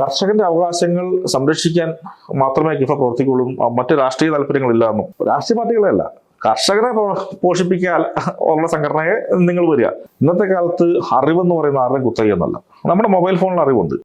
കർഷകന്റെ അവകാശങ്ങൾ സംരക്ഷിക്കാൻ മാത്രമേ കിഫ പ്രവർത്തിക്കുള്ളൂ മറ്റു രാഷ്ട്രീയ താല്പര്യങ്ങളില്ല എന്നും. രാഷ്ട്രീയ പാർട്ടികളെയല്ല. കർഷകരെ പോഷിപ്പിക്കാൻ ഉള്ള സംഘടനയെ നിങ്ങൾ വരിക. ഇന്നത്തെ കാലത്ത് അറിവെന്ന് പറയുന്ന ആരുടെയും കുത്തകയൊന്നല്ല നമ്മുടെ മൊബൈൽ ഫോണിൽ അറിവുണ്ട്.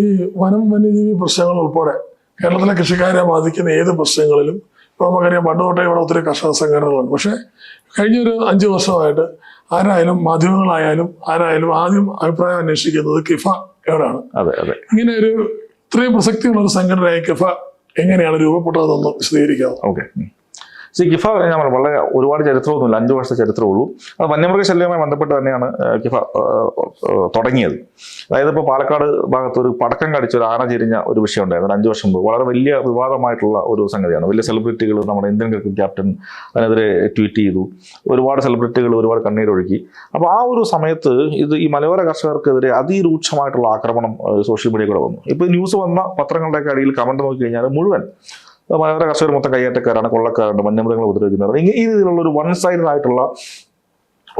ഈ വനം വന്യജീവി പ്രശ്നങ്ങൾ ഉൾപ്പെടെ കേരളത്തിലെ കൃഷിക്കാരെ ബാധിക്കുന്ന ഏത് പ്രശ്നങ്ങളിലും ഇപ്പോൾ നമുക്കറിയാം പണ്ട് തൊട്ടേ ഇവിടെ ഒത്തിരി കർഷക സംഘടനകളുണ്ട്. പക്ഷേ കഴിഞ്ഞൊരു അഞ്ച് വർഷമായിട്ട് ആരായാലും മാധ്യമങ്ങളായാലും ആരായാലും ആദ്യം അഭിപ്രായം അന്വേഷിക്കുന്നത് കിഫ എവിടെയാണ്? അതെ അതെ. ഇങ്ങനെ ഒരു ഇത്രയും പ്രസക്തിയുള്ള ഒരു സംഘടനയായി കിഫ എങ്ങനെയാണ് രൂപപ്പെട്ടതെന്ന് വിശദീകരിക്കാമോ ഓക്കെ. സി ഗിഫ ഞാൻ പറഞ്ഞു വളരെ ഒരുപാട് ചരിത്രമൊന്നുമില്ല അഞ്ച് വർഷത്തെ ചരിത്രമേ ഉള്ളൂ അത് വന്യമൃഗ ശല്യവുമായി ബന്ധപ്പെട്ട് തന്നെയാണ് ഗിഫ തുടങ്ങിയത്. അതായത് ഇപ്പോൾ പാലക്കാട് ഭാഗത്ത് ഒരു പടക്കം കടിച്ച ഒരു ആന ചെരിഞ്ഞ ഒരു വിഷയം ഉണ്ടായിരുന്നു അഞ്ചു അഞ്ച് വർഷം മുമ്പ്. വളരെ വലിയ വിവാദമായിട്ടുള്ള ഒരു സംഗതിയാണ്. വലിയ സെലിബ്രിറ്റികൾ നമ്മുടെ ഇന്ത്യൻ ക്രിക്കറ്റ് ക്യാപ്റ്റൻ അതിനെതിരെ ട്വീറ്റ് ചെയ്തു. ഒരുപാട് സെലിബ്രിറ്റികൾ ഒരുപാട് കണ്ണീരൊഴുക്കി. അപ്പോൾ ആ ഒരു സമയത്ത് ഇത് ഈ മലയോര കർഷകർക്കെതിരെ അതിരൂക്ഷമായിട്ടുള്ള ആക്രമണം സോഷ്യൽ മീഡിയ കൂടെ വന്നു. ഇപ്പോൾ ന്യൂസ് വന്ന പത്രങ്ങളുടെയൊക്കെ അടിയിൽ കമന്റ് നോക്കി കഴിഞ്ഞാൽ മുഴുവൻ മലയോര കർഷകർ മൊത്തം കയ്യേറ്റക്കാരാണ് കൊള്ളക്കാരുണ്ട് വന്യമൃഗങ്ങളെ ഉപദ്രവിക്കുന്നവർ ഇങ്ങനെ ഈ രീതിയിലുള്ള ഒരു വൺ സൈഡഡ് ആയിട്ടുള്ള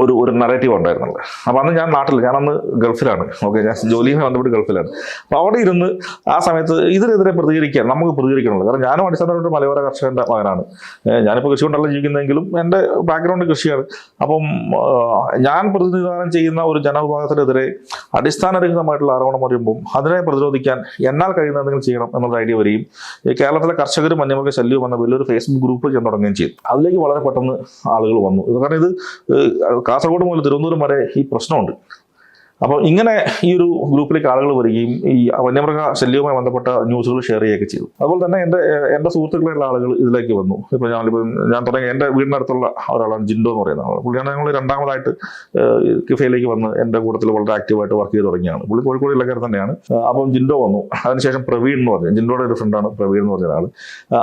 ഒരു ഒരു നറേറ്റീവ് ഉണ്ടായിരുന്നുള്ളത് അപ്പോൾ അന്ന് ഞാൻ നാട്ടിൽ ഞാൻ അന്ന് ഗൾഫിലാണ്. ഓക്കെ ഞാൻ ജോലിയുമായി ബന്ധപ്പെട്ട് ഗൾഫിലാണ്. അപ്പോൾ അവിടെ ഇരുന്ന് ആ സമയത്ത് ഇതിനെതിരെ പ്രതികരിക്കാൻ നമുക്ക് പ്രതികരിക്കണമല്ലോ. കാരണം ഞാനും അടിസ്ഥാനമായിട്ട് ഒരു മലയോര കർഷകന്റെ മകനാണ്. ഞാനിപ്പോൾ കൃഷി കൊണ്ടല്ല ജീവിക്കുന്നതെങ്കിലും എന്റെ ബാക്ക്ഗ്രൗണ്ട് കൃഷിയാണ്. അപ്പം ഞാൻ പ്രതിനിധാനം ചെയ്യുന്ന ഒരു ജനവിഭാഗത്തിനെതിരെ അടിസ്ഥാനരഹിതമായിട്ടുള്ള ആരോപണം വരുമ്പം അതിനെ പ്രതിരോധിക്കാൻ എന്നാൽ കഴിയുന്ന എന്തെങ്കിലും ചെയ്യണം എന്നുള്ള ഐഡിയ വരികയും കേരളത്തിലെ കർഷകരും വന്യമൃഗ ശല്യവും എന്ന വലിയൊരു ഫേസ്ബുക്ക് ഗ്രൂപ്പ് ഞാൻ തുടങ്ങുകയും ചെയ്തു. അതിലേക്ക് വളരെ പെട്ടെന്ന് ആളുകൾ വന്നു. കാരണം ഇത് കാസർഗോഡ് മുതൽ തിരുവനന്തപുരം വരെ ഈ പ്രശ്നമുണ്ട്. അപ്പോൾ ഇങ്ങനെ ഈ ഒരു ഗ്രൂപ്പിലേക്ക് ആളുകൾ വരികയും ഈ വന്യമൃഗ ശല്യവുമായി ബന്ധപ്പെട്ട ന്യൂസുകൾ ഷെയർ ചെയ്യുകയൊക്കെ ചെയ്തു. അതുപോലെ തന്നെ എന്റെ എന്റെ സുഹൃത്തുക്കളായിട്ടുള്ള ആളുകൾ ഇതിലേക്ക് വന്നു. ഇപ്പോൾ ഞാനിപ്പോൾ ഞാൻ തുടങ്ങി എന്റെ വീടിനടുത്തുള്ള ഒരാളാണ് ജിൻഡോ എന്ന് പറയുന്ന ആൾ പുള്ളിയാണ് ഞങ്ങൾ രണ്ടാമതായിട്ട് കിഫയിലേക്ക് വന്ന് എന്റെ കൂട്ടത്തിൽ വളരെ ആക്റ്റീവായിട്ട് വർക്ക് ചെയ്ത് തുടങ്ങിയാണ്. പുള്ളി കോഴിക്കോട് ഇലക്കാർ തന്നെയാണ്. അപ്പം ജിൻഡോ വന്നു. അതിനുശേഷം പ്രവീൺ എന്ന് പറഞ്ഞു. ജിൻഡോയുടെ ഒരു ഫ്രണ്ടാണ് പ്രവീൺ എന്ന് പറഞ്ഞ ആൾ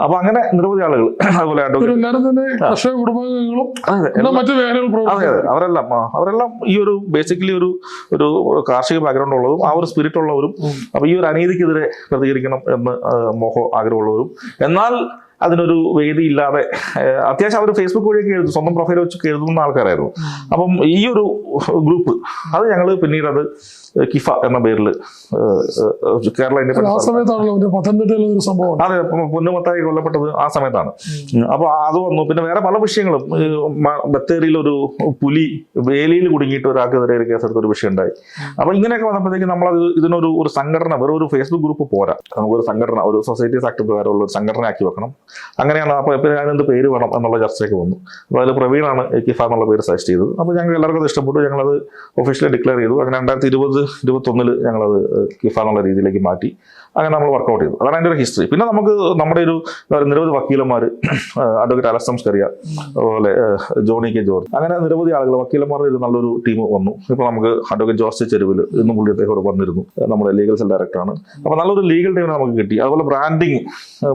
അപ്പോൾ അങ്ങനെ നിരവധി ആളുകൾ അതുപോലെ അഡ്വക്കേറ്റ് അവരെല്ലാം അവരെല്ലാം ഈ ഒരു ബേസിക്കലി ഒരു ഒരു കാർഷിക ബാക്ക്ഗ്രൗണ്ട് ഉള്ളതും ആ ഒരു സ്പിരിറ്റ് ഉള്ളവരും അപ്പോൾ അപ്പൊ ഈ ഒരു അനീതിക്കെതിരെ പ്രതികരിക്കണം എന്ന് മോഹം ആഗ്രഹമുള്ളവരും. എന്നാൽ അതിനൊരു വേദി ഇല്ലാതെ അത്യാവശ്യം അവർ ഫേസ്ബുക്ക് വഴിയൊക്കെ എഴുതും. സ്വന്തം പ്രൊഫൈൽ വെച്ച് എഴുതുന്ന ആൾക്കാരായിരുന്നു. അപ്പം ഈ ഒരു ഗ്രൂപ്പ് അത് ഞങ്ങൾ പിന്നീട് അത് കിഫ എന്ന പേരിൽ കേരള സംഭവം. അതെ പൊന്നുമത്തായി കൊല്ലപ്പെട്ടത് ആ സമയത്താണ്. അപ്പൊ അത് വന്നു. പിന്നെ വേറെ പല വിഷയങ്ങളും ബത്തേരിയിൽ ഒരു പുലി വേലിയിൽ കുടുങ്ങിയിട്ട് ഒരാൾക്കെതിരെ ഒരു കേസെടുത്ത ഒരു വിഷയം ഉണ്ടായി അപ്പൊ ഇങ്ങനെയൊക്കെ വന്നപ്പോഴത്തേക്ക് നമ്മളത് ഇതിനൊരു ഒരു സംഘടന വെറും ഒരു ഫേസ്ബുക്ക് ഗ്രൂപ്പ് പോരാ. നമുക്കൊരു സംഘടന ഒരു സൊസൈറ്റീസ് ആക്ട് പ്രകാരമുള്ള ഒരു സംഘടന ആക്കി വെക്കണം. അങ്ങനെയാണ് അപ്പോൾ പിന്നെ എന്ത് പേര് വേണം എന്നുള്ള ചർച്ചയ്ക്ക് വന്നു. അപ്പോൾ അതിൽ പ്രവീണാണ് കിഫ എന്നുള്ള പേര് സജസ്റ്റ് ചെയ്തത്. അപ്പോൾ ഞങ്ങൾ എല്ലാവർക്കും അത് ഇഷ്ടപ്പെട്ടു. ഞങ്ങളത് ഒഫീഷ്യലി ഡിക്ലെയർ ചെയ്തു. അങ്ങനെ രണ്ടായിരത്തി ഇരുപത് ഇരുപത്തൊന്നിൽ ഞങ്ങളത് കിഫ എന്നുള്ള രീതിയിലേക്ക് മാറ്റി. അങ്ങനെ നമ്മൾ വർക്കൗട്ട് ചെയ്തു. അതാണ് അതിന്റെ ഒരു ഹിസ്റ്ററി പിന്നെ നമുക്ക് നമ്മുടെ ഒരു നിരവധി വക്കീലന്മാർ അഡ്വക്കേറ്റ് അലക്സം കറിയ അതുപോലെ ജോണി കെ ജോർജ്. അങ്ങനെ നിരവധി ആളുകൾ വക്കീലന്മാരുടെ ഒരു നല്ലൊരു ടീം വന്നു. ഇപ്പോൾ നമുക്ക് അഡ്വക്കേറ്റ് ജോർജ് ചെരുവിൽ ഇന്നും പുള്ളി അദ്ദേഹം വന്നിരുന്നു. നമ്മുടെ ലീഗൽ സെൽ ഡയറക്ടറാണ് അപ്പോൾ നല്ലൊരു ലീഗൽ ടീമിനെ നമുക്ക് കിട്ടി. അതുപോലെ ബ്രാൻഡിങ്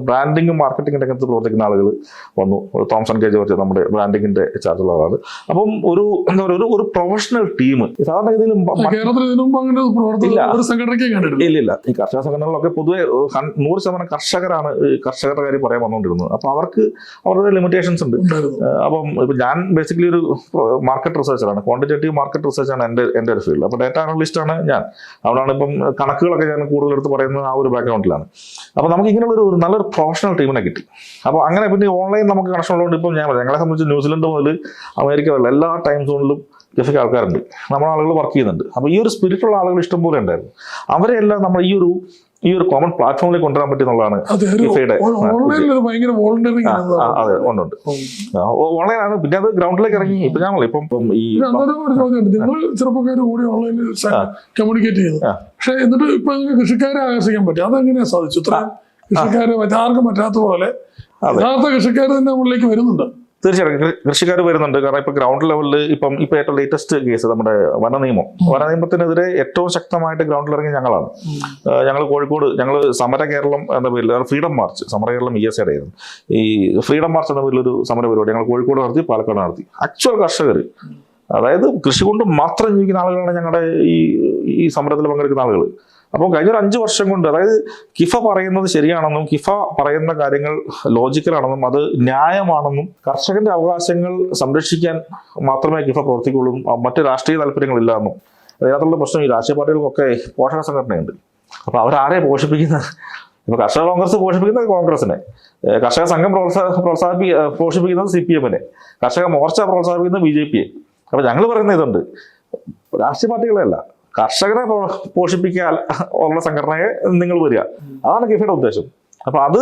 ബ്രാൻഡിങ്ങും മാർക്കറ്റിംഗ് രംഗത്ത് പ്രവർത്തിക്കുന്ന ആളുകൾ വന്നു. തോംസൺ കെ ജോർജ് നമ്മുടെ ബ്രാൻഡിങ്ങിന്റെ ചാർജുള്ള ആളാണ്. അപ്പം ഒരു എന്താ പറയുക ഒരു പ്രൊഫഷണൽ ടീം സാധാരണ ഗതിയിൽ ഇല്ല. ഈ കർഷക സംഘടനകളൊക്കെ പൊതുവെ ഏഹ്, ഹൺ- നൂറ് ശതമാനം കർഷകരാണ് കർഷകരുടെ കാര്യം പറയാൻ വന്നുകൊണ്ടിരുന്നത്. അപ്പോൾ അവർക്ക് അവരുടെ ലിമിറ്റേഷൻസ് ഉണ്ട്. അപ്പം ഇപ്പൊ ഞാൻ ബേസിക്കലി ഒരു മാർക്കറ്റ് റിസർച്ചറാണ് ക്വാണ്ടിറ്റേറ്റീവ് മാർക്കറ്റ് റിസർച്ചാണ് എന്റെ എന്റെ ഒരു ഫീൽഡ് അപ്പോൾ ഡാറ്റ അനലിസ്റ്റ് ആണ് ഞാൻ. അവിടെയാണ് ഇപ്പം കണക്കുകളൊക്കെ ഞാൻ കൂടുതൽ എടുത്ത് പറയുന്നത് ആ ഒരു ബാക്ക്ഗ്രൗണ്ടിലാണ് അപ്പോൾ നമുക്ക് ഇങ്ങനെയുള്ള ഒരു നല്ലൊരു പ്രൊഫഷണൽ ടീമിനെ കിട്ടി. അപ്പോൾ അങ്ങനെ പിന്നെ ഓൺലൈൻ നമുക്ക് കണക്ഷൻ ഉള്ളതുകൊണ്ട് ഇപ്പം ഞാൻ പറയാം, ഞങ്ങളെ സംബന്ധിച്ച് ന്യൂസിലൻഡ് മുതൽ അമേരിക്ക വരെ എല്ലാ ടൈം സോണിലും ഗഫിക്ക് ആൾക്കാരുണ്ട്. നമ്മുടെ ആളുകൾ വർക്ക് ചെയ്യുന്നുണ്ട്. അപ്പോൾ ഈ ഒരു സ്പിരിറ്റുള്ള ആളുകൾ ഇഷ്ടംപോലെ ഉണ്ടായിരുന്നു. അവരെല്ലാം നമ്മൾ ഈ ഒരു ഈ ഒരു കോമൺ പ്ലാറ്റ്ഫോമിലേക്ക് കൊണ്ടുവരാൻ ഒരു ഭയങ്കര അതെ ഉണ്ട് ഓൺലൈൻ ആണ്. പിന്നെ അത് ഗ്രൗണ്ടിലേക്ക് ഇറങ്ങി. ഇപ്പൊ ഞാൻ പറയാം, ഇപ്പം ഈ നിങ്ങൾ ചെറുപ്പക്കാർ കൂടി ഓൺലൈനിൽ. കമ്മ്യൂണിക്കേറ്റ് ചെയ്തു. പക്ഷെ എന്നിട്ട് ഇപ്പൊ കൃഷിക്കാരെ ആകർഷിക്കാൻ പറ്റും. അതെങ്ങനെയാ സാധിച്ചു? ഇത്ര കൃഷിക്കാരെ മറ്റാർക്കും പറ്റാത്ത പോലെ. യഥാർത്ഥ കൃഷിക്കാർ തന്നെ നമ്മളിലേക്ക് വരുന്നുണ്ട്. തീർച്ചയായിട്ടും കൃഷിക്കാർ വരുന്നുണ്ട്. കാരണം ഇപ്പൊ ഗ്രൗണ്ട് ലെവലിൽ ഇപ്പം ഇപ്പൊ ഏറ്റവും ലേറ്റസ്റ്റ് കേസ് നമ്മുടെ വനനിയമം. വനനിയമത്തിനെതിരെ ഏറ്റവും ശക്തമായിട്ട് ഗ്രൗണ്ടിൽ ഇറങ്ങി ഞങ്ങളാണ്. ഞങ്ങൾ കോഴിക്കോട് ഞങ്ങൾ സമര കേരളം എന്ന പേരിൽ ഫ്രീഡം മാർച്ച് സമര കേരളം ഇ എസ് ആയിരുന്നു ഈ ഫ്രീഡം മാർച്ച് എന്ന പേരിൽ ഒരു സമര പരിപാടി ഞങ്ങൾ കോഴിക്കോട് നടത്തി പാലക്കാട് നടത്തി. ആക്ച്വൽ കർഷകർ അതായത് കൃഷി കൊണ്ട് മാത്രം ജീവിക്കുന്ന ആളുകളാണ് ഞങ്ങളുടെ ഈ ഈ സമരത്തിൽ പങ്കെടുക്കുന്ന ആളുകൾ അപ്പോൾ കഴിഞ്ഞ ഒരു അഞ്ച് വർഷം കൊണ്ട് അതായത് കിഫ പറയുന്നത് ശരിയാണെന്നും കിഫ പറയുന്ന കാര്യങ്ങൾ ലോജിക്കലാണെന്നും അത് ന്യായമാണെന്നും കർഷകന്റെ അവകാശങ്ങൾ സംരക്ഷിക്കാൻ മാത്രമേ കിഫ പ്രവർത്തിക്കുള്ളൂ മറ്റ് രാഷ്ട്രീയ താല്പര്യങ്ങളില്ല എന്നും. അതിനകത്തുള്ള പ്രശ്നം ഈ രാഷ്ട്രീയ പാർട്ടികൾക്കൊക്കെ പോഷക സംഘടനയുണ്ട്. അപ്പോൾ അവരാരെ പോഷിപ്പിക്കുന്ന? ഇപ്പോൾ കർഷക കോൺഗ്രസ് പോഷിപ്പിക്കുന്നത് കോൺഗ്രസിനെ. കർഷക സംഘം പ്രോത്സാ പ്രോത്സാഹിപ്പി പോഷിപ്പിക്കുന്നത് സി പി എമ്മിനെ. കർഷക മോർച്ച പ്രോത്സാഹിപ്പിക്കുന്നത് ബി ജെ പിയെ. അപ്പോൾ ഞങ്ങൾ പറയുന്ന ഇതുണ്ട്. രാഷ്ട്രീയ പാർട്ടികളെയല്ല കർഷകരെ പോഷിപ്പിക്കാൻ ഉള്ള സംഘടനയെ നിങ്ങൾ വരിക. അതാണ് കിഫയുടെ ഉദ്ദേശം. അപ്പൊ അത്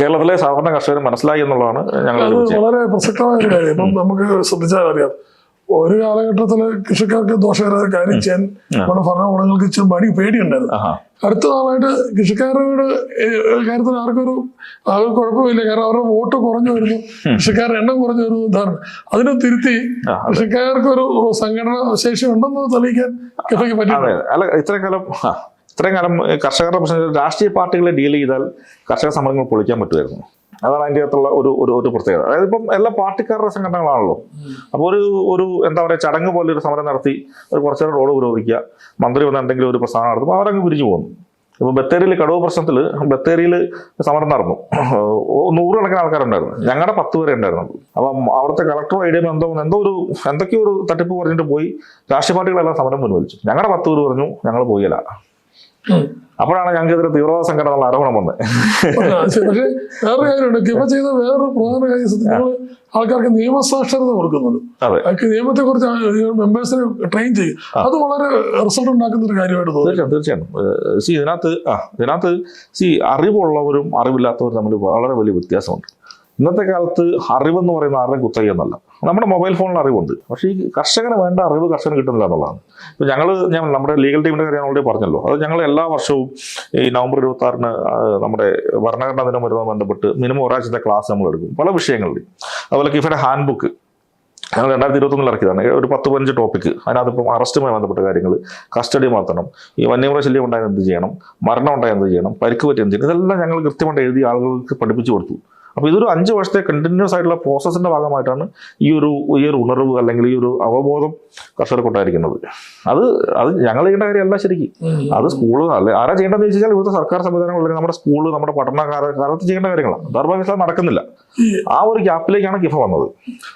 കേരളത്തിലെ സാധാരണ കർഷകർ മനസ്സിലായി എന്നുള്ളതാണ് ഞങ്ങൾ വളരെ പ്രസക്തമായ ഒരു കാര്യം. നമുക്ക് ശ്രദ്ധിച്ചാൽ അറിയാം. ഒരു കാലഘട്ടത്തിൽ കൃഷിക്കാർക്ക് ദോഷകരമായ കാര്യം ചെയ്യാൻ നമ്മുടെ ഭരണകൂടങ്ങൾക്ക് ഇച്ചിരി മടി പേടിയുണ്ടായിരുന്നു. അടുത്ത നാളായിട്ട് കൃഷിക്കാരുടെ കാര്യത്തിൽ ആർക്കൊരു ആകെ കുഴപ്പമില്ല. കാരണം അവരുടെ വോട്ട് കുറഞ്ഞു വരുന്നു. കൃഷിക്കാരുടെ എണ്ണം കുറഞ്ഞു വരുന്നു ധാരണ അതിനെ തിരുത്തി കൃഷിക്കാർക്കൊരു കൃഷിക്കാർക്ക് ഒരു സംഘടന ശേഷി ഉണ്ടെന്ന് തെളിയിക്കാൻ കൃഷിക്ക് പറ്റി അല്ല ഇത്രയും കാലം ഇത്രയും കാലം കർഷകരുടെ പ്രശ്നം രാഷ്ട്രീയ പാർട്ടികളെ ഡീൽ ചെയ്താൽ കർഷക സമരങ്ങൾ പൊളിക്കാൻ പറ്റുമായിരുന്നു. അതാണ് അതിന്റെ അകത്തുള്ള ഒരു ഒരു ഒരു പ്രത്യേകത. അതായത് ഇപ്പം എല്ലാ പാർട്ടിക്കാരുടെ സംഘടനകളാണല്ലോ. അപ്പോൾ ഒരു ഒരു എന്താ പറയുക ചടങ്ങ് പോലെ ഒരു സമരം നടത്തി ഒരു കുറച്ചു നേരം റോഡ് ഉപരോധിക്കുക മന്ത്രി വന്ന് എന്തെങ്കിലും ഒരു പ്രസ്ഥാനം നടത്തുമ്പോൾ അവരങ്ങ് പിരിഞ്ഞു പോകുന്നു. ഇപ്പൊ ബത്തേരിയിൽ കടുവ പ്രശ്നത്തിൽ ബത്തേരിയിൽ സമരം നടന്നു. നൂറുകണക്കിന് ആൾക്കാരുണ്ടായിരുന്നു. ഞങ്ങളുടെ പത്ത് പേരെ ഉണ്ടായിരുന്നു. അപ്പം അവിടുത്തെ കളക്ടർ ഐഡിയ എന്തോ എന്തോ ഒരു എന്തൊക്കെയോ ഒരു തട്ടിപ്പ് പറഞ്ഞിട്ട് പോയി. രാഷ്ട്രീയ പാർട്ടികളെല്ലാം സമരം മുൻവലിച്ചു. ഞങ്ങളുടെ പത്ത് പേര് പറഞ്ഞു ഞങ്ങൾ പോയില്ല. അപ്പോഴാണ് ഞങ്ങൾക്കെതിരെ തീവ്രവാദ സംഘടനകൾ ആരോപണം വന്നത്. പക്ഷേ വേറൊരു കാര്യമുണ്ട്. കിഫ ചെയ്ത വേറൊരു പ്രധാന കാര്യം നിങ്ങൾ ആൾക്കാർക്ക് നിയമസാക്ഷരത കൊടുക്കുന്നത്. അവർക്ക് നിയമത്തെ കുറിച്ച് മെമ്പേഴ്സിനെ ട്രെയിൻ ചെയ്യും. അത് വളരെ റിസൾട്ട് ഉണ്ടാക്കുന്ന ഒരു കാര്യമായിട്ട് തോന്നുന്നു. തീർച്ചയായും തീർച്ചയായും. സി ഇതിനകത്ത് ആ ഇതിനകത്ത് സി അറിവുള്ളവരും അറിവില്ലാത്തവരും തമ്മിൽ വളരെ വലിയ വ്യത്യാസമുണ്ട്. ഇന്നത്തെ കാലത്ത് അറിവെന്ന് പറയുന്ന ആരുടെ കുത്തക എന്നല്ല നമ്മുടെ മൊബൈൽ ഫോണിൽ അറിവുണ്ട്. പക്ഷേ ഈ കർഷകന് വേണ്ട അറിവ് കർഷകന് കിട്ടുന്നില്ല എന്നുള്ളതാണ്. ഇപ്പോൾ ഞങ്ങൾ ഞാൻ നമ്മുടെ ലീഗൽ ടീമിന്റെ കാര്യം ഓൾറെഡി പറഞ്ഞല്ലോ. അത് ഞങ്ങൾ എല്ലാ വർഷവും ഈ നവംബർ ഇരുപത്തി ആറിന് നമ്മുടെ ഭരണഘടനാ ദിനം വരുന്നതുമായി ബന്ധപ്പെട്ട് മിനിമം ഒരാഴ്ചത്തെ ക്ലാസ് നമ്മൾ എടുക്കും. പല വിഷയങ്ങളിൽ. അതുപോലെ കിഫയുടെ ഹാൻഡ് ബുക്ക് ഞങ്ങൾ രണ്ടായിരത്തി ഇരുപത്തൊന്നിൽ ഇറക്കിയതാണ്. ഒരു പത്ത് പതിനഞ്ച് ടോപ്പിക്ക് അതിനകത്ത് ഇപ്പം അറസ്റ്റുമായി ബന്ധപ്പെട്ട കാര്യങ്ങൾ. കസ്റ്റഡി മാറ്റണം. ഈ വന്യമൃഗ ശല്യം എന്ത് ചെയ്യണം? മരണം ഉണ്ടായാൽ എന്ത് ചെയ്യണം? പരിക്ക് പറ്റി എന്ത് ചെയ്യണം? ഇതെല്ലാം ഞങ്ങൾ കൃത്യമായിട്ട് എഴുതി ആളുകൾക്ക് പഠിപ്പിച്ചു കൊടുത്തു. അപ്പോൾ ഇതൊരു അഞ്ച് വർഷത്തെ കണ്ടിന്യൂസ് ആയിട്ടുള്ള പ്രോസസ്സിന്റെ ഭാഗമായിട്ടാണ് ഈ ഒരു ഈ ഒരു ഉണർവ് അല്ലെങ്കിൽ ഈ ഒരു അവബോധം കർഷകർക്ക് ഉണ്ടായിരിക്കുന്നത് അത് അത് ഞങ്ങൾ ചെയ്യേണ്ട കാര്യമല്ല ശരിക്കും. അത് സ്കൂൾ അല്ലെ ആരാ ചെയ്യേണ്ടതെന്ന് വെച്ചാൽ ഇവിടുത്തെ സർക്കാർ സംവിധാനങ്ങൾ അല്ലെങ്കിൽ നമ്മുടെ സ്കൂൾ നമ്മുടെ പഠന കാല- കാലത്ത് ചെയ്യേണ്ട കാര്യങ്ങളാണ്. ദർഭാഗ്യം നടക്കുന്നില്ല. ആ ഒരു ഗ്യാപ്പിലേക്കാണ് കിഫ വന്നത്.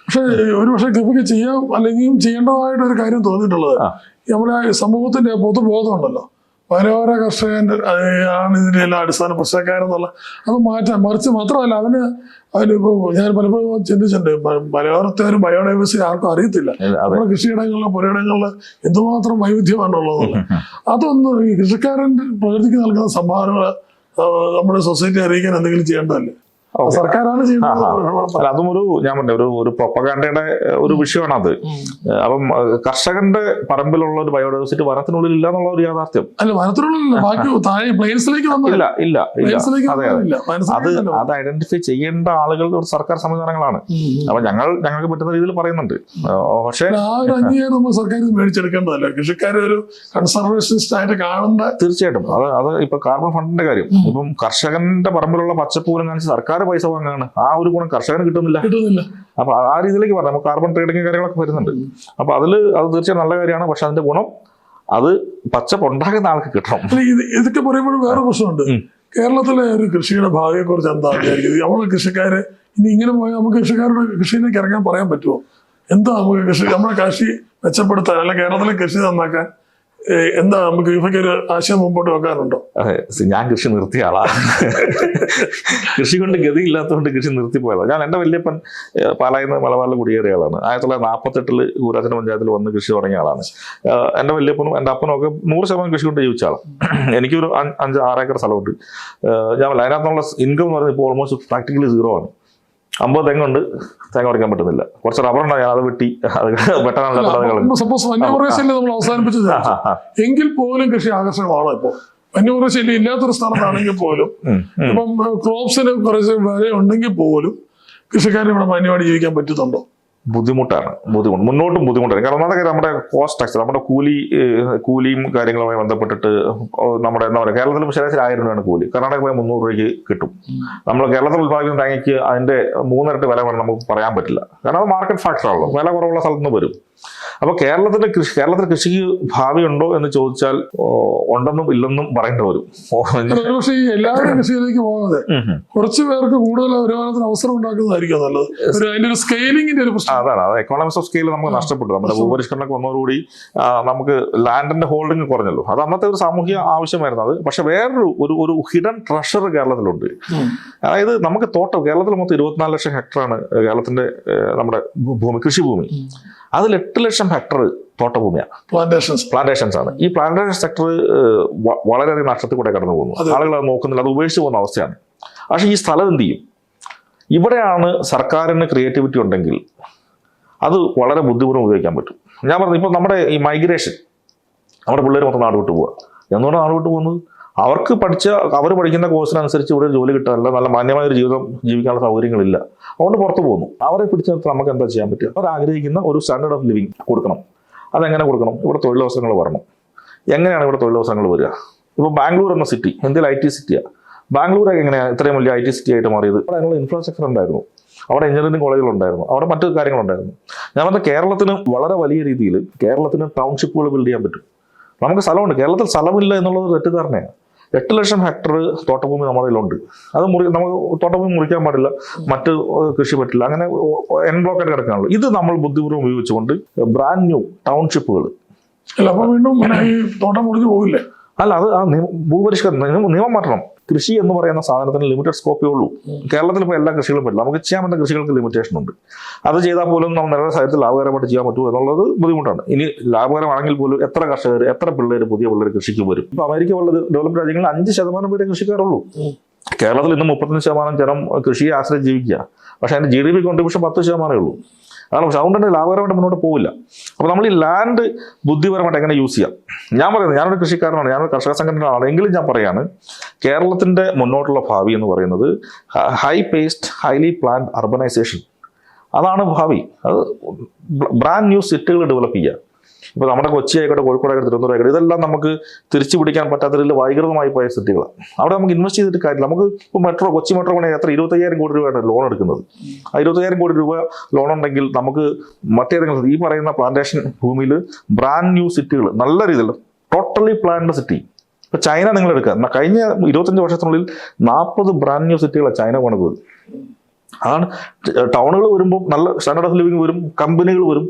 പക്ഷേ ഒരു പക്ഷേ കിഫയ്ക്ക് ചെയ്യാം അല്ലെങ്കിൽ ചെയ്യേണ്ടതായിട്ടൊരു കാര്യം തോന്നിയിട്ടുള്ളത് നമ്മുടെ സമൂഹത്തിന്റെ പൊതുബോധം ഉണ്ടല്ലോ. മലയോര കർഷകന്റെ ആണ് ഇതിന്റെ എല്ലാ അടിസ്ഥാന പ്രശ്നക്കാരെന്നുള്ള അത് മാറ്റാൻ മറിച്ച് മാത്രമല്ല അവന് അതിലിപ്പോ ഞാൻ പലപ്പോഴും ചിന്തിച്ചിട്ടുണ്ട് മലയോരത്തെ ഒരു ബയോഡൈവേഴ്സിറ്റി ആർക്കും അറിയത്തില്ല. നമ്മുടെ കൃഷിയിടങ്ങളിലെ പുരയിടങ്ങളിൽ എന്തുമാത്രം വൈവിധ്യമാണുള്ളത്. അതൊന്ന് ഈ കൃഷിക്കാരൻ പ്രകൃതിക്ക് നൽകുന്ന സംഭാവനകൾ നമ്മുടെ സൊസൈറ്റി അറിയിക്കാൻ എന്തെങ്കിലും ചെയ്യേണ്ടതല്ലേ. സർക്കാരാണ് ചെയ്യുന്നത്. അല്ല അതും ഒരു ഞാൻ പറഞ്ഞ ഒരു ഒരു പൊപ്പകാണ്ടയുടെ ഒരു വിഷയമാണ് അത് അപ്പം കർഷകന്റെ പറമ്പിലുള്ള ഒരു ബയോഡൈവേഴ്സിറ്റി വനത്തിനുള്ളിൽ ഇല്ല എന്നുള്ള ഒരു യാഥാർത്ഥ്യം. അല്ല വനത്തിനുള്ളിൽ ബാക്കി താഴെ പ്ലെയിൻസിലേക്ക് ഇല്ല ഇല്ല ഇല്ല. അതെ അതെ. ഐഡന്റിഫൈ ചെയ്യേണ്ട ആളുകൾ ഒരു സർക്കാർ സംവിധാനങ്ങളാണ്. അപ്പൊ ഞങ്ങൾ ഞങ്ങൾക്ക് പറ്റുന്ന രീതിയിൽ പറയുന്നുണ്ട്. പക്ഷേ ആ ഒരു അംഗീകാരം നമ്മൾ സർക്കാർ മേടിച്ചെടുക്കേണ്ടതല്ല? കൃഷിക്കാരെ ഒരു കൺസർവേഷനിസ്റ്റ് ആയിട്ട് കാണേണ്ട തീർച്ചയായിട്ടും. അത് അത് ഇപ്പൊ കാർബൺ ഫണ്ടിന്റെ കാര്യം. ഇപ്പം കർഷകന്റെ പറമ്പിലുള്ള പച്ചപ്പൂരം കാണിച്ച് സർക്കാർ പൈസ വാങ്ങാണ്. ആ ഒരു ഗുണം കർഷകന് കിട്ടുന്നില്ല. കിട്ടുന്നില്ല. അപ്പൊ ആ രീതിയിലേക്ക് പറഞ്ഞു നമുക്ക് കാർബൺ ട്രേഡിങ് കാര്യങ്ങളൊക്കെ വരുന്നുണ്ട്. അപ്പൊ അതിൽ അത് തീർച്ചയായും നല്ല കാര്യമാണ്. പക്ഷെ അതിന്റെ ഗുണം അത് പച്ചപ്പ് ഉണ്ടാക്കുന്ന ആൾക്ക് കിട്ടണം. ഇതൊക്കെ പറയുമ്പോഴും വേറെ പ്രശ്നമുണ്ട്. കേരളത്തിലെ ഒരു കൃഷിയുടെ ഭാവിയെ കുറിച്ച് എന്താ വിചാരിക്കുന്നത്? നമ്മളെ കൃഷിക്കാര് ഇനി ഇങ്ങനെ പോയാൽ നമുക്ക് കൃഷിക്കാരുടെ കൃഷിയിലേക്ക് ഇറങ്ങാൻ പറയാൻ പറ്റുമോ? എന്താ നമുക്ക് കൃഷി നമ്മുടെ കൃഷി മെച്ചപ്പെടുത്താൻ അല്ല കേരളത്തിലെ കൃഷി നന്നാക്കാൻ എന്താ നമുക്ക് ഇവയ്ക്ക് ഒരു ആശയം മുമ്പോട്ട് വെക്കാനുണ്ടോ? ഞാൻ കൃഷി നിർത്തിയ ആളാ. കൃഷി കൊണ്ട് ഗതി ഇല്ലാത്തതുകൊണ്ട് കൃഷി നിർത്തിപ്പോയതാണ് ഞാൻ എന്റെ വല്യപ്പൻ പാലായുന്ന മലബാറിൽ കുടിയേറിയ ആളാണ്. ആയിരത്തി തൊള്ളായിരത്തി നാൽപ്പത്തെട്ടിൽ കൂരാച്ചന പഞ്ചായത്തിൽ വന്ന് കൃഷി തുടങ്ങിയ ആളാണ്. എന്റെ വല്യപ്പനും എന്റെ അപ്പനും ഒക്കെ നൂറ് ശതമാനം കൃഷി കൊണ്ട് ജീവിച്ച ആളാണ് എനിക്കൊരു അഞ്ച് ആറേക്കർ സ്ഥലമുണ്ട്. ഞാൻ അതിനകത്തുള്ള ഇൻകം എന്ന് പറയുന്നത് ഇപ്പോൾ ഓൾമോസ്റ്റ് പ്രാക്ടിക്കലി സീറോ ആണ്. അമ്പത് തെങ്ങുണ്ട്. തേങ്ങ ഉടയ്ക്കാൻ പറ്റുന്നില്ല. കുറച്ച് റബ്ബർ ഉണ്ടായി അത് വെട്ടി. അത് വെട്ടാനുള്ള സപ്പോസ് വന്യമൃഗശല്യം നമ്മൾ അവസാനിപ്പിച്ചത്? എങ്കിൽ പോലും കൃഷി ആകർഷകമാണ് ഇപ്പോ. വന്യമൃഗശല്യം ഇല്ലാത്തൊരു സ്ഥലത്താണെങ്കിൽ പോലും. ഇപ്പം ക്രോപ്സിന് കുറച്ച് വില ഉണ്ടെങ്കിൽ പോലും കൃഷിക്കാരന് ഇവിടെ മാന്യമായിട്ട് ജീവിക്കാൻ പറ്റുന്നുണ്ടോ? ബുദ്ധിമുട്ടാണ് ബുദ്ധിമുട്ട്. മുന്നോട്ടും ബുദ്ധിമുട്ടാണ്. കാരണം അതൊക്കെ നമ്മുടെ കോസ്റ്റ് സ്ട്രക്ചർ നമ്മുടെ കൂലി കൂലിയും കാര്യങ്ങളുമായി ബന്ധപ്പെട്ടിട്ട് നമ്മുടെ എന്താ പറയുക കേരളത്തിൽ ശരാശരി ആയിരം രൂപയാണ് കൂലി. കർണാടക പോയി മുന്നൂറ് രൂപയ്ക്ക് കിട്ടും. നമ്മൾ കേരളത്തിൽ ഉത്പാദിക്കുന്ന തേങ്ങയ്ക്ക് അതിന്റെ മൂന്നിരട്ടി വില വേണം നമുക്ക് പറയാൻ പറ്റില്ല. കാരണം അത് മാർക്കറ്റ് ഫാക്ടർ ആണല്ലോ. വില കുറവുള്ള സ്ഥലത്ത് നിന്ന് വരും. അപ്പോൾ കേരളത്തിന്റെ കൃഷി കേരളത്തിൽ കൃഷിക്ക് ഉണ്ടോ എന്ന് ചോദിച്ചാൽ ഉണ്ടെന്നും ഇല്ലെന്നും പറയേണ്ടി വരും. പക്ഷേ എല്ലാവരും കൃഷിയിലേക്ക് പോകുന്നത്. കുറച്ച് പേർക്ക് കൂടുതൽ വരുമാനത്തിന് അവസരം ഉണ്ടാക്കുന്നതായിരിക്കും നല്ലത്. അതിന്റെ ഒരു സ്കെയിലിംഗിന്റെ ഒരു പ്രശ്നം. അതാണ് അത് എക്കണോമിക്സ് ഓഫ് സ്കെയിൽ നമുക്ക് നഷ്ടപ്പെട്ടു. നമ്മുടെ ഭൂപരിഷ്കരണമൊക്കെ വന്നതോടുകൂടി നമുക്ക് ലാൻഡിന്റെ ഹോൾഡിംഗ് കുറഞ്ഞല്ലോ. അത് അന്നത്തെ ഒരു സാമൂഹ്യ ആവശ്യമായിരുന്നു അത്. പക്ഷെ വേറൊരു ഒരു ഒരു ഹിഡൻ ട്രഷർ കേരളത്തിലുണ്ട്. അതായത് നമുക്ക് തോട്ടം കേരളത്തിൽ മൊത്തം ഇരുപത്തിനാല് ലക്ഷം ഹെക്ടറാണ് കേരളത്തിന്റെ നമ്മുടെ ഭൂമി കൃഷിഭൂമി. അതിൽ എട്ട് ലക്ഷം ഹെക്ടർ തോട്ടഭൂമിയാണ് പ്ലാന്റേഷൻസ് പ്ലാന്റേഷൻസ് ആണ്. ഈ പ്ലാന്റേഷൻ സെക്ടർ വളരെയധികം നഷ്ടത്തിൽ കൂടെ കടന്നു പോകുന്നു. ആളുകൾ അത് നോക്കുന്നില്ല അത് ഉപേക്ഷിച്ച് പോകുന്ന അവസ്ഥയാണ്. പക്ഷേ ഈ സ്ഥലം എന്ത് ചെയ്യും? ഇവിടെയാണ് സർക്കാരിന് ക്രിയേറ്റിവിറ്റി ഉണ്ടെങ്കിൽ അത് വളരെ ബുദ്ധിപൂർവം ഉപയോഗിക്കാൻ പറ്റും. ഞാൻ പറഞ്ഞു ഇപ്പോൾ നമ്മുടെ ഈ മൈഗ്രേഷൻ നമ്മുടെ പിള്ളേർ മൊത്തം നാട് വിട്ടു പോവുക എന്തുകൊണ്ടാണ് നാട് വിട്ടു പോകുന്നത്? അവർക്ക് പഠിച്ച അവർ പഠിക്കുന്ന കോഴ്സിനനുസരിച്ച് ഇവിടെ ജോലി കിട്ടാനില്ല നല്ല മാന്യമായ ഒരു ജീവിതം ജീവിക്കാനുള്ള സൗകര്യങ്ങളില്ല. അതുകൊണ്ട് പുറത്തു പോകുന്നു. അവരെ പിടിച്ചു നിർത്താൻ നമുക്ക് എന്താ ചെയ്യാൻ പറ്റുക? അവർ ആഗ്രഹിക്കുന്ന ഒരു സ്റ്റാൻഡേർഡ് ഓഫ് ലിവിങ് കൊടുക്കണം. അതെങ്ങനെ കൊടുക്കണം? ഇവിടെ തൊഴിലവസരങ്ങൾ വരണം. എങ്ങനെയാണ് ഇവിടെ തൊഴിലവസരങ്ങൾ വരിക? ഇപ്പോൾ ബാംഗ്ലൂർ എന്ന സിറ്റി ഇന്ത്യയിൽ ഐ ടി സിറ്റിയാണ് ബാംഗ്ലൂർ എങ്ങനെയാണ് ഇത്രയും വലിയ ഐ ടി സിറ്റി ആയിട്ട് മാറിയത്? അവിടെ അതിനുള്ള ഇൻഫ്രാസ്ട്രക്ചർ ഉണ്ടായിരുന്നു. അവിടെ എഞ്ചിനീയറിംഗ് കോളേജുകൾ ഉണ്ടായിരുന്നു. അവിടെ മറ്റു കാര്യങ്ങളുണ്ടായിരുന്നു ഞാൻ പറഞ്ഞ കേരളത്തിന് വളരെ വലിയ രീതിയിൽ കേരളത്തിന് ടൗൺഷിപ്പുകൾ ബിൽഡ് ചെയ്യാൻ പറ്റും. നമുക്ക് സ്ഥലമുണ്ട്. കേരളത്തിൽ സ്ഥലമില്ല എന്നുള്ളത് തെറ്റിദ്ധാരണയാണ്. എട്ട് ലക്ഷം ഹെക്ടർ തോട്ടഭൂമി നമ്മുടെ കയ്യിലുണ്ട്. അത് മുറി നമുക്ക് തോട്ടഭൂമി മുറിക്കാൻ പാടില്ല. മറ്റ് കൃഷി പറ്റില്ല. അങ്ങനെ എൻ ബ്ലോക്ക് ആയിട്ട് കിടക്കാനുള്ളൂ. ഇത് നമ്മൾ ബുദ്ധിപൂർവം ഉപയോഗിച്ചുകൊണ്ട് ബ്രാൻഡ് ന്യൂ ടൗൺഷിപ്പുകൾ അല്ല അപ്പൊ വീണ്ടും ഈ തോട്ടം മുറിച്ച് പോകില്ലേ അല്ല അത് ആ ഭൂപരിഷ്കരണം നിയമം മാറ്റണം. കൃഷി എന്ന് പറയുന്ന സാധനത്തിന് ലിമിറ്റഡ് സ്കോപ്പേ ഉള്ളൂ കേരളത്തിൽ ഇപ്പോൾ എല്ലാ കൃഷികളും പറ്റില്ല നമുക്ക് ചെയ്യാൻ പറ്റുന്ന കൃഷികൾക്ക് ലിമിറ്റേഷൻ ഉണ്ട്. അത് ചെയ്താൽ പോലും നമ്മൾ നിലവിലെ സാഹചര്യത്തിൽ ലാഭകരമായിട്ട് ചെയ്യാൻ പറ്റുമോ എന്നുള്ളത് ബുദ്ധിമുട്ടാണ്. ഇനി ലാഭകരമാണെങ്കിൽ പോലും എത്ര കർഷകർ എത്ര പിള്ളേർ പുതിയ പിള്ളേർ കൃഷിക്ക് വരും? ഇപ്പോൾ അമേരിക്ക ഉള്ളത് ഡെവലപ്ഡ് രാജ്യങ്ങളിൽ അഞ്ച് ശതമാനം പേരെ കൃഷിക്കാരുള്ളൂ. കേരളത്തിൽ ഇന്ന് മുപ്പത്തഞ്ച് ശതമാനം ജനം കൃഷിയെ ആശ്രയിച്ച് ജീവിക്കുക. പക്ഷേ അതിന്റെ ജി ഡി പി കോൺട്രിബ്യൂഷൻ പത്ത് ശതമാനമേ ഉള്ളൂ. അതാണ് പക്ഷെ അതുകൊണ്ട് ലാഭകരമായിട്ട് മുന്നോട്ട് പോകില്ല അപ്പോൾ നമ്മൾ ഈ ലാൻഡ് ബുദ്ധിപരമായിട്ട് എങ്ങനെ യൂസ് ചെയ്യാം? ഞാൻ പറയുന്നത് ഞാനൊരു കൃഷിക്കാരനാണ് ഞാനൊരു കർഷക സംഘടനയാണ്. എങ്കിലും ഞാൻ പറയാണ് കേരളത്തിന്റെ മുന്നോട്ടുള്ള ഭാവി എന്ന് പറയുന്നത് high paced highly planned urbanisation അതാണ് ഭാവി. അത് ബ്രാൻഡ് ന്യൂ സിറ്റികൾ ഡെവലപ്പ് ചെയ്യുക. ഇപ്പോൾ നമ്മുടെ കൊച്ചി ആയിക്കോട്ടെ കോഴിക്കോട് ആയിക്കോട്ടെ തിരുവനന്തപുരം ഇതെല്ലാം നമുക്ക് തിരിച്ചു പിടിക്കാൻ പറ്റാത്ത രീതിയിൽ വൈകൃതമായി പോയ സിറ്റികളാണ് അവിടെ നമുക്ക് ഇൻവെസ്റ്റ് ചെയ്തിട്ട് കാര്യമില്ല. നമുക്ക് ഇപ്പോൾ മെട്രോ കൊച്ചി മെട്രോ പണി എത്ര? ഇരുപത്തയ്യായിരം കോടി രൂപയാണ് ലോൺ എടുക്കുന്നത്. ആ ഇരുപത്തയ്യായിരം കോടി രൂപ ലോൺ ഉണ്ടെങ്കിൽ നമുക്ക് മറ്റേതെങ്കിലും ഈ പറയുന്ന പ്ലാന്റേഷൻ ഭൂമിയിൽ ബ്രാൻഡ് ന്യൂ സിറ്റികൾ നല്ല രീതിയിൽ ടോട്ടലി പ്ലാൻഡ് സിറ്റി ഇപ്പൊ ചൈന നിങ്ങൾ എടുക്കുക കഴിഞ്ഞ ഇരുപത്തഞ്ച് വർഷത്തിനുള്ളിൽ നാൽപ്പത് ബ്രാൻഡ് ന്യൂ സിറ്റികളാണ് ചൈന പണിതത്. അതാണ് ടൗണുകൾ വരുമ്പോൾ നല്ല സ്റ്റാൻഡേർഡ് ഓഫ് ലിവിങ് വരും കമ്പനികൾ വരും.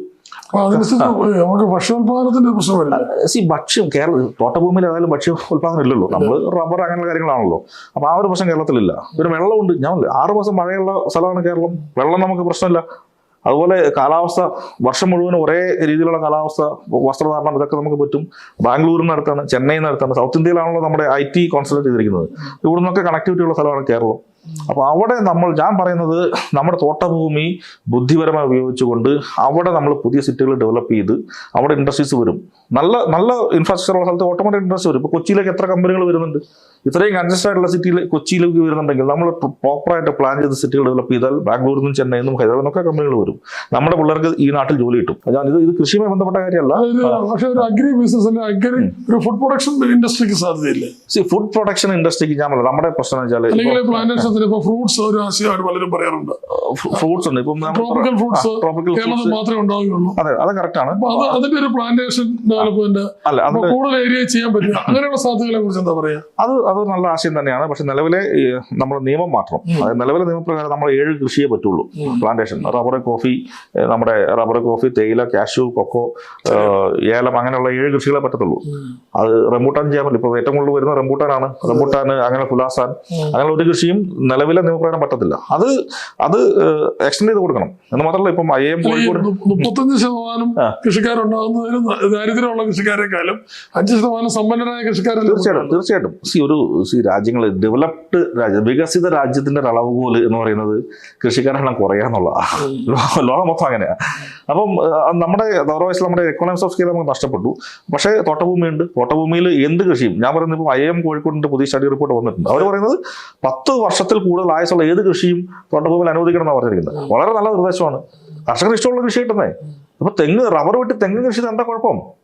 നമുക്ക് ഭക്ഷ്യോത്പാദനത്തിന്റെ സി ഭക്ഷ്യം കേരള തോട്ടഭൂമിയിൽ ഏതായാലും ഭക്ഷ്യ ഉൽപ്പാദനം ഇല്ലല്ലോ. നമ്മൾ റബ്ബർ അങ്ങനെയുള്ള കാര്യങ്ങളാണല്ലോ. അപ്പൊ ആ ഒരു പ്രശ്നം കേരളത്തിലില്ല. പിന്നെ വെള്ളമുണ്ട്. ഞാൻ ആറു ആറ് മാസം മഴയുള്ള സ്ഥലമാണ് കേരളം. വെള്ളം നമുക്ക് പ്രശ്നമില്ല. അതുപോലെ കാലാവസ്ഥ വർഷം മുഴുവൻ ഒരേ രീതിയിലുള്ള കാലാവസ്ഥ വസ്ത്രധാരണം ഇതൊക്കെ നമുക്ക് പറ്റും. ബാംഗ്ലൂരിൽ നിന്ന് അടുത്താണ് ചെന്നൈയിൽ നിന്ന് അടുത്താണ് സൗത്ത് ഇന്ത്യയിലാണല്ലോ നമ്മുടെ ഐ ടി കോൺസെൻട്രേറ്റ് ചെയ്തിരിക്കുന്നത്. ഇവിടെ നിന്നൊക്കെ കണക്ടിവിറ്റി ഉള്ള സ്ഥലമാണ് കേരളം. അപ്പോൾ അവിടെ നമ്മൾ ഞാൻ പറയുന്നത് നമ്മുടെ തോട്ടഭൂമി ബുദ്ധിപരമായി ഉപയോഗിച്ചുകൊണ്ട് അവിടെ നമ്മൾ പുതിയ സിറ്റികൾ ഡെവലപ്പ് ചെയ്ത് അവിടെ ഇൻഡസ്ട്രീസ് വരും. നല്ല നല്ല ഇൻഫ്രാസ്ട്രക്ചർ ഉള്ള സ്ഥലത്ത് ഓട്ടോമാറ്റിക് ഇൻഡസ്ട്രി വരും. ഇപ്പോൾ കൊച്ചിയിലേക്ക് എത്ര കമ്പനികൾ വരുന്നുണ്ട്? ഇത്രയും കൺജസ്റ്റഡ് ആയിട്ടുള്ള സിറ്റിയിൽ കൊച്ചിയിലേക്ക് വരുന്നുണ്ടെങ്കിൽ നമ്മൾ പ്രോപ്പറായിട്ട് പ്ലാൻ ചെയ്ത് സിറ്റികൾ ഡെവലപ്പ് ചെയ്താൽ ബാംഗ്ലൂരിൽ നിന്നും ചെന്നൈയിൽ നിന്നും ഹൈദരാബാദിൽ നിന്നൊക്കെ കമ്പനികൾ വരും. നമ്മുടെ പിള്ളേർക്ക് ഈ നാട്ടിൽ ജോലി കിട്ടും. ഞാൻ ഇത് ഇത് കൃഷിയുമായി ബന്ധപ്പെട്ട കാര്യമല്ല. ഒരു അഗ്രി ബിസിനസ് അഗ്രി ഒരു ഫുഡ് പ്രൊഡക്ഷൻ ഇൻഡസ്ട്രിക്ക് സാധ്യതയില്ല? ഫുഡ് പ്രൊഡക്ഷൻ ഇൻഡസ്ട്രിക്ക് ഞാൻ നമ്മുടെ പ്രശ്നം വെച്ചാൽ പ്ലാന്റേഷൻസിന് ഇപ്പൊ ഫ്രൂട്ട്സ് ഒരു ആശയമായിട്ട് പലരും പറയാറുണ്ട്. ഫ്രൂട്ട്സ് ഉണ്ട്. ഇപ്പം ട്രോപ്പിക്കൽ ഫ്രൂട്ട്സ് കേരളത്തിൽ മാത്രമേ ഉണ്ടാവുകയുള്ളൂ. അതെ അത് കറക്റ്റ് ആണ്. അത് അതിന്റെ ഒരു പ്ലാന്റേഷൻ ഡെവലപ്മെന്റ് കൂടുതൽ ഏരിയ ചെയ്യാൻ പറ്റും അങ്ങനെയുള്ള സാധ്യതകളെ കുറിച്ച് എന്താ പറയാ? അത് അത് നല്ല ആശയം തന്നെയാണ്. പക്ഷെ നിലവിലെ നമ്മൾ നമ്മുടെ നിയമം മാത്രം അതായത് നിലവിലെ നിയമപ്രകാരം നമ്മൾ ഏഴ് കൃഷിയെ പറ്റുള്ളൂ. പ്ലാന്റേഷൻ റബ്ബർ കോഫി നമ്മുടെ റബ്ബർ കോഫി തേയില കാഷ്യൂ കൊക്കോ ഏലം അങ്ങനെയുള്ള ഏഴ് കൃഷികളെ പറ്റത്തുള്ളൂ. അത് റംബൂട്ടാൻ ചെയ്യാൻ പറ്റില്ല. ഇപ്പോൾ ഏറ്റവും കൂടുതൽ വരുന്ന റംബൂട്ടാനാണ്. റംബൂട്ടാൻ അങ്ങനെ ഫുലാസാൻ അങ്ങനെ ഒരു കൃഷിയും നിലവിലെ നിയമപ്രകാരം പറ്റത്തില്ല. അത് അത് എക്സ്റ്റെൻഡ് ചെയ്ത് കൊടുക്കണം. എന്ന് മാത്രമല്ല ഇപ്പം ഐ എം കോഴിക്കോട് മുപ്പത്തഞ്ച് ശതമാനം. കൃഷിക്കാരുണ്ടാകുന്നതിന് ദാരിദ്ര്യമുള്ള കൃഷിക്കാരെക്കാളും അഞ്ച് ശതമാനം സമ്പന്നരായ കൃഷിക്കാരല്ലേ തീർച്ചയായിട്ടും തീർച്ചയായിട്ടും. സി ഒരു സി രാജ്യങ്ങൾ ഡെവലപ്ഡ് രാജ്യം വികസിത രാജ്യത്തിന്റെ ഒരു അളവുകോൽ എന്ന് പറയുന്നത് കൃഷിക്കാരുടെ എണ്ണം കുറയാന്നുള്ളതാണ് ലോ- ലോകം മൊത്തം അങ്ങനെയാണ് അപ്പം നമ്മുടെ അതർവൈസ് നമ്മുടെ എക്കണോമിക്സ് ഓഫ് സ്കെയിൽ നമുക്ക് നഷ്ടപ്പെട്ടു. പക്ഷേ തോട്ടഭൂമിയുണ്ട്. തോട്ടഭൂമിയിൽ എന്ത് കൃഷിയും ഞാൻ പറയുന്നത് ഇപ്പം ഐ എം കോഴിക്കോടിന്റെ പുതിയ സ്റ്റഡി റിപ്പോർട്ട് വന്നിട്ടുണ്ട്. അവർ പറയുന്നത് പത്ത് വർഷത്തിൽ കൂടുതൽ ആയുസുള്ള ഏത് കൃഷിയും തോട്ടഭൂമിയിൽ അനുവദിക്കണം എന്നാണ് പറഞ്ഞിരിക്കുന്നത്. വളരെ നല്ല നിർദ്ദേശമാണ്. കർഷകർ ഇഷ്ടമുള്ള കൃഷി കിട്ടുന്നേ അപ്പൊ തെങ്ങ് റബ്ബർ വിട്ട് തെങ്ങ് കൃഷി എന്താ കുഴപ്പം?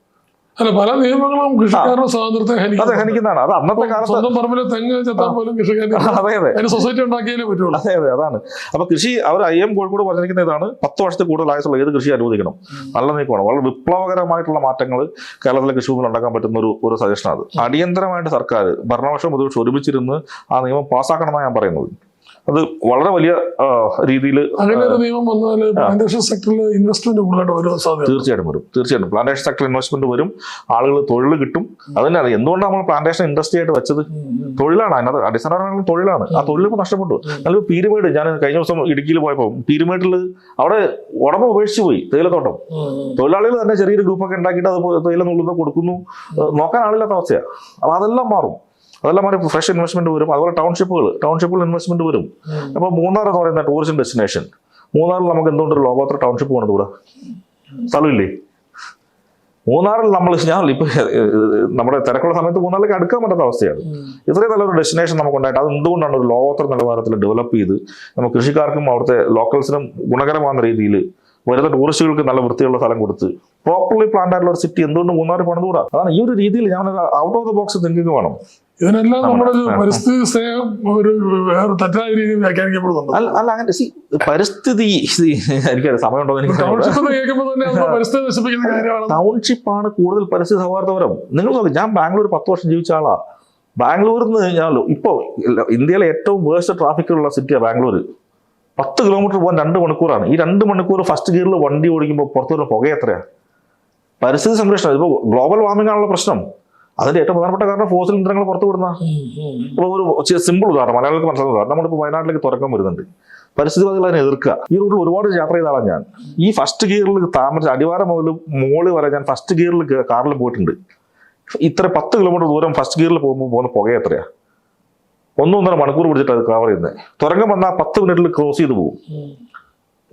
അല്ല പല നിയമങ്ങളും കൃഷിക്കാരുടെ സ്വാതന്ത്ര്യത്തെ അത് ഹനിക്കുന്നതാണ് അത് അന്നത്തെ കാലത്ത് സ്വന്തം പറമ്പിലെ തെങ്ങ് ചെത്താൻ പോലും കൃഷിക്കാരന് അതെ അതെ. അതിന് സൊസൈറ്റി ഉണ്ടാക്കിയാലേ പറ്റുള്ളൂ. അതെ അതെ അതാണ്. അപ്പൊ കൃഷി അവർ ഐ എം കോഴിക്കോട് പറഞ്ഞിരിക്കുന്ന ഇതാണ് പത്ത് വർഷത്തിൽ കൂടുതൽ ആയുസുള്ള ഏത് കൃഷി അനുവദിക്കണം? നല്ല നീക്കമാണ്. വളരെ വിപ്ലവകരമായിട്ടുള്ള മാറ്റങ്ങൾ കേരളത്തിലെ കൃഷി ഭൂമിയിൽ ഉണ്ടാക്കാൻ പറ്റുന്ന ഒരു ഒരു സജഷനാണ് അത് അടിയന്തരമായിട്ട് സർക്കാർ ഭരണപക്ഷം പ്രതിപക്ഷം ഒരുമിച്ചിരുന്ന് ആ നിയമം പാസ്സാക്കണമെന്നാണ് ഞാൻ പറയുന്നത്. അത് വളരെ വലിയ രീതിയിൽ അങ്ങനെ ഒരു നിയമം വന്നാൽ പ്ലാന്റേഷൻ സെക്ടറിൽ ഇൻവെസ്റ്റ്മെന്റ് കൂടുതലായിട്ട് വരും സാധ്യത തീർച്ചയായിട്ടും വരും. തീർച്ചയായിട്ടും. പ്ലാന്റേഷൻ സെക്ടറിൽ ഇൻവെസ്റ്റ്മെന്റ് വരും. ആളുകൾ തൊഴിൽ കിട്ടും. അതന്നെ എന്തുകൊണ്ടാണ് നമ്മൾ പ്ലാന്റേഷൻ ഇൻഡസ്ട്രി ആയിട്ട് വെച്ചത്? തൊഴിലാണ്. അതിനകത്ത് അടിസ്ഥാനപരമായ തൊഴിലാണ്. ആ തൊഴിൽ ഇപ്പോൾ നഷ്ടപ്പെട്ടു. നല്ല പീരുമേട് ഞാൻ കഴിഞ്ഞ ദിവസം ഇടുക്കിയിൽ പോയപ്പോൾ പീരുമേട്ടിൽ അവിടെ ഉടമ ഉപേക്ഷിച്ച് പോയി തേയിലത്തോട്ടം. തൊഴിലാളികൾ തന്നെ ചെറിയൊരു ഗ്രൂപ്പൊക്കെ ഉണ്ടാക്കിയിട്ട് അത് തേയില നുള്ളുന്ന കൊടുക്കുന്നു. നോക്കാൻ ആളില്ലാത്ത അവസ്ഥയാണ് അപ്പോൾ അതെല്ലാം മാറും. അതെല്ലാം മാറി ഫ്രഷ് ഇൻവെസ്റ്റ്മെന്റ് വരും. അതുപോലെ ടൗൺഷിപ്പുകൾ ടൗൺഷിപ്പുകൾ ഇൻവെസ്റ്റ്മെന്റ് വരും. അപ്പോൾ മൂന്നാർ എന്ന് പറയുന്ന ടൂറിസം ഡെസ്റ്റിനേഷൻ മൂന്നാറിൽ നമുക്ക് എന്തുകൊണ്ടൊരു ലോകോത്തര ടൗൺഷിപ്പ് ഇവിടെ? സ്ഥലമില്ലേ? മൂന്നാറിൽ നമ്മൾ ഞാൻ ഇപ്പൊ നമ്മുടെ തിരക്കുള്ള സമയത്ത് മൂന്നാറിലേക്ക് അടുക്കാൻ പറ്റാത്ത അവസ്ഥയാണ്. ഇത്രയും നല്ലൊരു ഡെസ്റ്റിനേഷൻ നമുക്ക് ഉണ്ടായിട്ട് അത് എന്തുകൊണ്ടാണ് ഒരു ലോകോത്തര നിലവാരത്തിൽ ഡെവലപ്പ് ചെയ്ത് നമുക്ക് കൃഷിക്കാർക്കും അവിടുത്തെ ലോക്കൽസിനും ഗുണകരമാകുന്ന രീതിയിൽ വരുന്ന ടൂറിസ്റ്റുകൾക്ക് നല്ല വൃത്തിയുള്ള സ്ഥലം കൊടുത്ത് പ്രോപ്പർലി പ്ലാൻഡ് ആയിട്ടുള്ള ഒരു സിറ്റി എന്തുകൊണ്ട് മൂന്നാർ പണിതുകൂടാ? അതാണ് ഈ ഒരു രീതിയിൽ ഞാൻ out of the box thinking വേണം. ഇതിനെല്ലാം നമ്മുടെ ഒരു പരിസ്ഥിതി സ്നേഹം ഒരു വേറെ തെറ്റായ രീതിയിൽ വ്യാഖ്യാനിക്കപ്പെടുന്നുണ്ട്? അല്ല അങ്ങനെ സി പരിസ്ഥിതി എനിക്കറിയാം സമയമുണ്ടോ എനിക്ക് കേൾക്കുമ്പോൾ തന്നെ പരിസ്ഥിതി നശിപ്പിക്കുന്ന കാര്യമാണ്. ടൗൺഷിപ്പാണ് കൂടുതൽ പരിസ്ഥിതി സൗഹാർദ്ദപരം. നിങ്ങൾ നോക്കി ഞാൻ ബാംഗ്ലൂർ പത്ത് വർഷം ജീവിച്ച ആളാ. ബാംഗ്ലൂരിൽ നിന്ന് കഴിഞ്ഞാൽ ഇപ്പോൾ ഇന്ത്യയിലെ ഏറ്റവും വേഴ്സ്റ്റ് ട്രാഫിക്കുള്ള സിറ്റിയാണ് ബാംഗ്ലൂർ പത്ത് കിലോമീറ്റർ പോകാൻ രണ്ട് മണിക്കൂറാണ്. ഈ രണ്ട് മണിക്കൂർ ഫസ്റ്റ് ഗിയറിൽ വണ്ടി ഓടിക്കുമ്പോൾ പുറത്തുള്ള പുക എത്രയാ? പരിസ്ഥിതി സംരക്ഷണം ഇപ്പോൾ ഗ്ലോബൽ വാർമിംഗ് ആണുള്ള പ്രശ്നം. അതിന്റെ ഏറ്റവും പ്രധാനപ്പെട്ട കാരണം ഫോസിൽ ഇന്ധനങ്ങൾ പുറത്തു വിടുന്ന. ഇപ്പോൾ ഒരു സിമ്പിൾ ഉദാഹരണം മലയാളികൾക്ക് മനസ്സിലാക്കുന്ന ഉദാഹരണം. നമ്മളിപ്പോൾ വയനാട്ടിലേക്ക് തുറക്കം വരുന്നുണ്ട്. പരിസ്ഥിതിവാദികൾ അതിനെ എതിർക്കുക. ഈ റൂട്ടിൽ ഒരുപാട് യാത്ര ചെയ്താണ് ഞാൻ. ഈ ഫസ്റ്റ് ഗിയറിൽ താമസിച്ച അടിവാരം മുതൽ മോൾ വരെ ഞാൻ ഫസ്റ്റ് ഗിയറിൽ കാറിൽ പോയിട്ടുണ്ട്. ഇത്ര പത്ത് കിലോമീറ്റർ ദൂരം ഫസ്റ്റ് ഗിയറിൽ പോകുമ്പോൾ പോകുന്ന പുക എത്രയാ? ഒന്നൊന്നര മണിക്കൂർ പിടിച്ചിട്ട് അത് കവർ ചെയ്യുന്നത് തുരങ്കം വന്നാൽ പത്ത് മിനിറ്റിൽ ക്രോസ് ചെയ്ത് പോകും.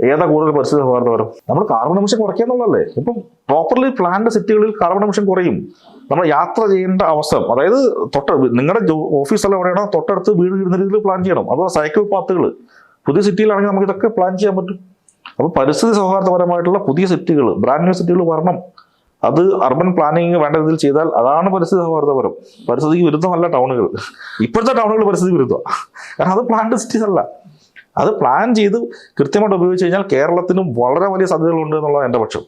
ഏതാ കൂടുതൽ പരിസ്ഥിതി സൗഹാർദ്ദപരം? നമ്മൾ കാർബൺ എമിഷൻ കുറയ്ക്കുക എന്നുള്ളതല്ലേ? ഇപ്പം പ്രോപ്പർലി പ്ലാൻഡ് സിറ്റികളിൽ കാർബൺ എമിഷൻ കുറയും. നമ്മൾ യാത്ര ചെയ്യേണ്ട അവസരം അതായത് തൊട്ട നിങ്ങളുടെ ഓഫീസ് എല്ലാം എവിടെയാണോ തൊട്ടടുത്ത് വീട് വീടുന്ന രീതിയിൽ പ്ലാൻ ചെയ്യണം. അതുപോലെ സൈക്കിൾ പാത്തുകൾ പുതിയ സിറ്റിയിലാണെങ്കിൽ നമുക്ക് ഇതൊക്കെ പ്ലാൻ ചെയ്യാൻ പറ്റും. അപ്പോൾ പരിസ്ഥിതി സൗഹാർദ്ദപരമായിട്ടുള്ള പുതിയ സിറ്റികൾ ബ്രാൻഡ് ന്യൂ സിറ്റികൾ വരണം. അത് അർബൻ പ്ലാനിങ് വേണ്ട രീതിയിൽ ചെയ്താൽ അതാണ് പരിസ്ഥിതി സൗഹാർദ്ദപരം. പരിസ്ഥിതിക്ക് വിരുദ്ധമല്ല ടൗണുകൾ ഇപ്പോഴത്തെ ടൗണുകൾ പരിസ്ഥിതി വിരുദ്ധമാണ് കാരണം അത് പ്ലാന്റ് സിറ്റീസ് അല്ല. അത് പ്ലാൻ ചെയ്ത് കൃത്യമായിട്ട് ഉപയോഗിച്ച് കഴിഞ്ഞാൽ കേരളത്തിനും വളരെ വലിയ സാധ്യതകളുണ്ട് എന്നുള്ളത് എന്റെ പക്ഷം.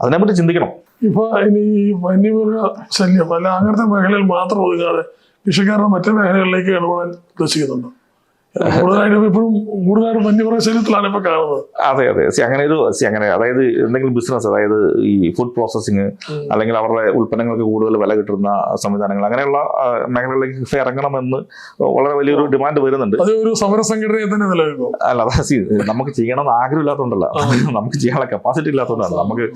അതിനെപ്പറ്റി ചിന്തിക്കണം. ഇപ്പൊ ഇനി ഈ വന്യമൃഗ ശല്യം അല്ല അങ്ങനത്തെ മേഖലയിൽ മാത്രം ഒതുങ്ങാതെ കൃഷിക്കാരുടെ മറ്റു മേഖലകളിലേക്ക് ഇടപെടാൻ ഉദ്ദേശിക്കുന്നുണ്ട്? കൂടുതലായിട്ടും ഇപ്പോഴും കൂടുതലായിട്ടും വന്യമൃഗ ശല്യത്തിലാണ് ഇപ്പൊ കാണുന്നത്. അതെ അതെ. സി അങ്ങനെ ഒരു സി അങ്ങനെ അതായത് എന്തെങ്കിലും ബിസിനസ് അതായത് ഈ ഫുഡ് പ്രോസസ്സിങ് അല്ലെങ്കിൽ അവരുടെ ഉൽപ്പന്നങ്ങൾക്ക് കൂടുതൽ വില കിട്ടുന്ന സംവിധാനങ്ങൾ അങ്ങനെയുള്ള മേഖലകളിലേക്ക് ഇറങ്ങണമെന്ന് വളരെ വലിയൊരു ഡിമാൻഡ് വരുന്നുണ്ട്. അതൊരു സമര സംഘടനയെ തന്നെ നിലനിൽക്കും അല്ല അതാ സി നമുക്ക് ചെയ്യണമെന്ന് ആഗ്രഹമില്ലാത്തതുകൊണ്ടല്ല. നമുക്ക് ചെയ്യാനുള്ള കപ്പാസിറ്റി ഇല്ലാത്തതുകൊണ്ടാണ് നമുക്ക്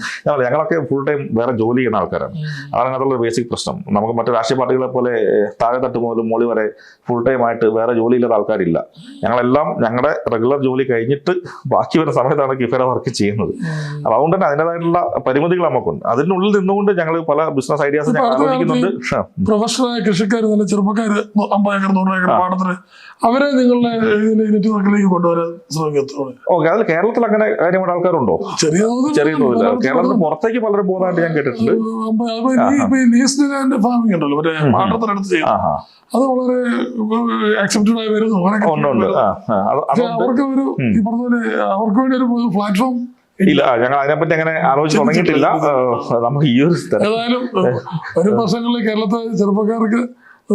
ഞങ്ങളൊക്കെ ഫുൾ ടൈം വേറെ ജോലി ചെയ്യുന്ന ആൾക്കാരാണ്. അതാണ് ഒരു ബേസിക് പ്രശ്നം. നമുക്ക് മറ്റു രാഷ്ട്രീയ പാർട്ടികളെ പോലെ താഴെ തട്ട് മുതൽ മോളി വരെ ഫുൾ ടൈം ആയിട്ട് വേറെ ജോലി ഇല്ലാത്ത ആൾക്കാരില്ല. ഞങ്ങളെല്ലാം ഞങ്ങളുടെ റെഗുലർ ജോലി കഴിഞ്ഞിട്ട് ബാക്കി വരുന്ന സമയത്താണ് കിഫേര വർക്ക് ചെയ്യുന്നത്. അപ്പൊ അതുകൊണ്ട് തന്നെ അതിന്റെതായിട്ടുള്ള പരിമിതികൾ നമുക്കുണ്ട്. അതിനുള്ളിൽ നിന്നുകൊണ്ട് ഞങ്ങൾ പല ബിസിനസ് ഐഡിയാസ് ഞങ്ങൾ ആലോചിക്കുന്നുണ്ട്. പ്രൊഫഷണലായ കൃഷിക്കാർ നല്ല ചെറുപ്പക്കാര് അമ്പത് ഏക്കർ നൂറ് ഏക്കർ പാടത്തിന് അവരെ നിങ്ങളുടെ നെറ്റ്വർക്കിലേക്ക് നെറ്റ് വർക്കിലേക്ക് കൊണ്ടുവരാൻ ശ്രമിക്കത്തോടെ ഓക്കെ അതിൽ കേരളത്തിൽ അങ്ങനെ കാര്യമായിട്ട് ആൾക്കാരുണ്ടോ? ചെറിയ ചെറിയ പലർക്കും കേരളത്തിൽ പുറത്തേക്ക് പലരും പോകുന്നതായിട്ട് ഞാൻ കേട്ടിട്ടുണ്ട്. ഫാമിംഗ് ഉണ്ടല്ലോ മറ്റേ പാട്ടത്തിനടുത്ത് അത് വളരെ ആക്സെപ്റ്റഡ് ആയി വരുന്നു. ഉണ്ട്. അവർക്ക് ഒരു ഈ പറഞ്ഞ അവർക്ക് വേണ്ടി ഒരു പ്ലാറ്റ്ഫോം ഇല്ല. ഞങ്ങൾ അതിനെപ്പറ്റി അങ്ങനെ ആലോചിച്ച് തുടങ്ങിയിട്ടില്ല. നമുക്ക് ഈ ഒരു ഏതായാലും വരും വർഷങ്ങളിൽ കേരളത്തെ ചെറുപ്പക്കാർക്ക്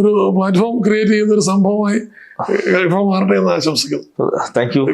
ഒരു പ്ലാറ്റ്ഫോം ക്രിയേറ്റ് ചെയ്യുന്ന ഒരു സംഭവമായി മാറട്ടെ എന്ന് ആശംസിക്കുന്നു. Thank you